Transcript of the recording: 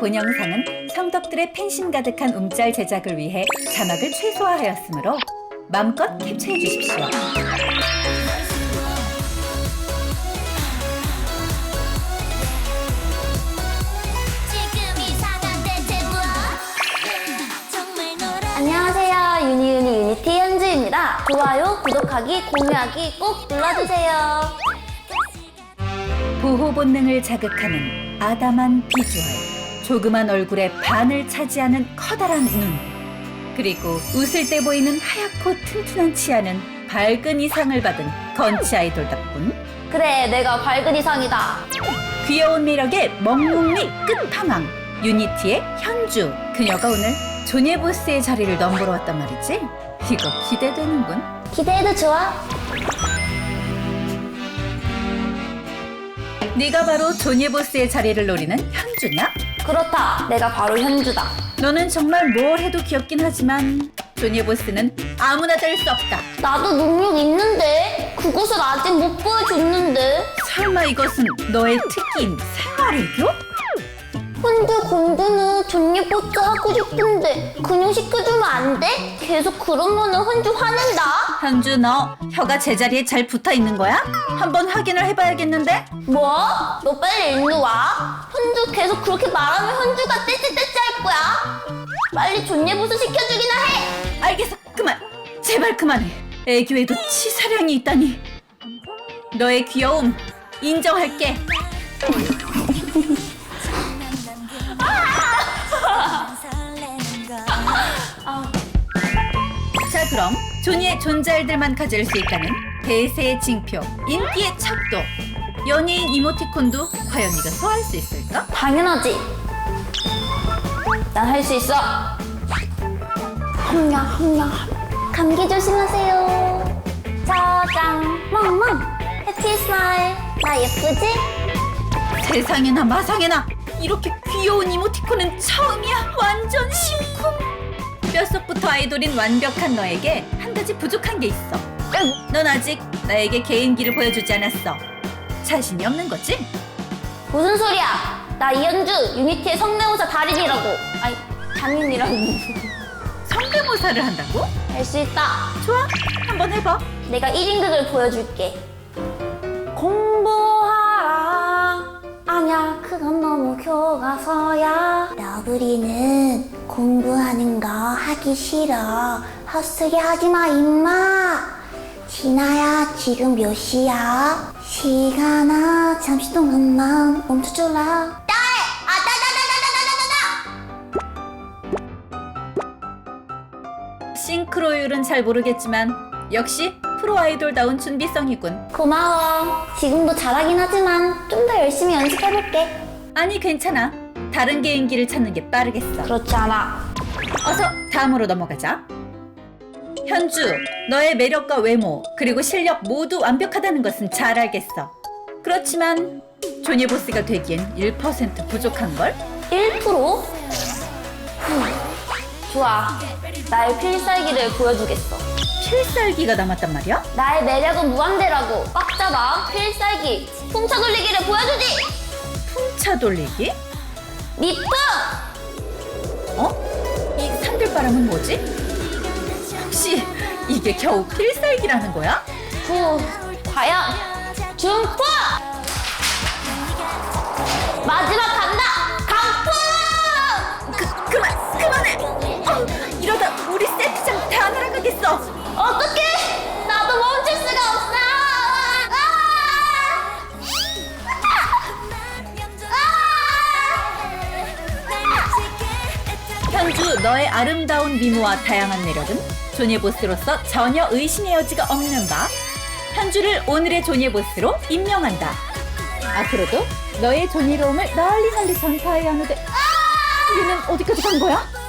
본 영상은 성덕들의 팬심 가득한 움짤 제작을 위해 자막을 최소화하였으므로 마음껏 캡처해 주십시오. 안녕하세요. 유니유니 유니티 현주입니다. 좋아요, 구독하기, 공유하기 꼭 눌러주세요. 보호 본능을 자극하는 아담한 비주얼, 조그만 얼굴에 반을 차지하는 커다란 눈, 그리고 웃을 때 보이는 하얗고 튼튼한 치아는 밝은 이상을 받은 건치 아이돌 덕분 그래, 내가 밝은 이상이다. 귀여운 매력에 먹먹미 끝판왕 유니티의 현주 그녀가 오늘 조니보스의 자리를 넘보러 왔단 말이지 이거 기대되는군 기대해도 좋아? 네가 바로 조니보스의 자리를 노리는 현주냐? 그렇다. 내가 바로 현주다. 너는 정말 뭘 해도 귀엽긴 하지만 조니보스는 아무나 될 수 없다 나도 능력 있는데 그것을 아직 못 보여줬는데 설마 이것은 너의 특기인 생활애교? 근데 공부는 존예뽀트 하고 싶은데 그냥 시켜주면 안 돼? 계속 그러면 은 현주 화낸다? 현주 너 혀가 제자리에 잘 붙어 있는 거야? 한번 확인을 해봐야겠는데? 뭐? 너 빨리 일로 와. 현주 계속 그렇게 말하면 현주가 떼찌떼찌 할 거야. 빨리 존예뽀트 시켜주기나 해. 알겠어. 그만. 제발 그만해. 애교에도 치사량이 있다니. 너의 귀여움 인정할게 그럼 조니의 존잘들만 가질 수 있다는 대세의 징표 인기의 척도 연예인 이모티콘도 과연 네가 소화할 수 있을까? 당연하지. 난 할 수 있어. 험냐 험냐. 감기 조심하세요. 저장 멍멍. 해피 스마일. 나 예쁘지? 세상에나 마상에나 이렇게 귀여운 이모티콘은 처음이야 완전 심쿵 뼛속부터 아이돌인 완벽한 너에게 한 가지 부족한 게 있어 넌 아직 나에게 개인기를 보여주지 않았어 자신이 없는 거지? 무슨 소리야? 나 이현주 유니티의 성대모사 달인이라고. 아니 장인이라고. 성대모사를 한다고? 할 수 있다. 좋아 한번 해봐 내가 1인극을 보여줄게. 공부하라. 아니야, 그건 너무 교과서야. 너구리는 공부하는 거 하기 싫어. 헛소리 하지 마, 임마. 진아야, 지금 몇 시야? 시간아, 잠시 동안만 멈춰줘라. 딸! 아! 싱크로율은 잘 모르겠지만 역시 프로 아이돌다운 준비성이군 고마워. 지금도 잘하긴 하지만 좀 더 열심히 연습해볼게. 아니 괜찮아 다른 개인기를 찾는 게 빠르겠어 그렇지 않아. 어서 다음으로 넘어가자. 현주, 너의 매력과 외모, 그리고 실력 모두 완벽하다는 것은 잘 알겠어. 그렇지만 조니 보스가 되기엔 1% 부족한걸? 1%? 후. 좋아. 나의 필살기를 보여주겠어. 필살기가 남았단 말이야? 나의 매력은 무한대라고. 꽉 잡아. 필살기. 풍차 돌리기를 보여주지. 풍차 돌리기? 미풍! 어? 이 산들바람은 뭐지? 혹시 이게 겨우 필살기라는 거야? 후. 과연 중풍! 너의 아름다운 미모와 다양한 매력은 조니보스로서 전혀 의심의 여지가 없는 바 현주를 오늘의 조니보스로 임명한다. 앞으로도 너의 조니로움을 널리 널리 전파해야 하는데 얘는 어디까지 간 거야?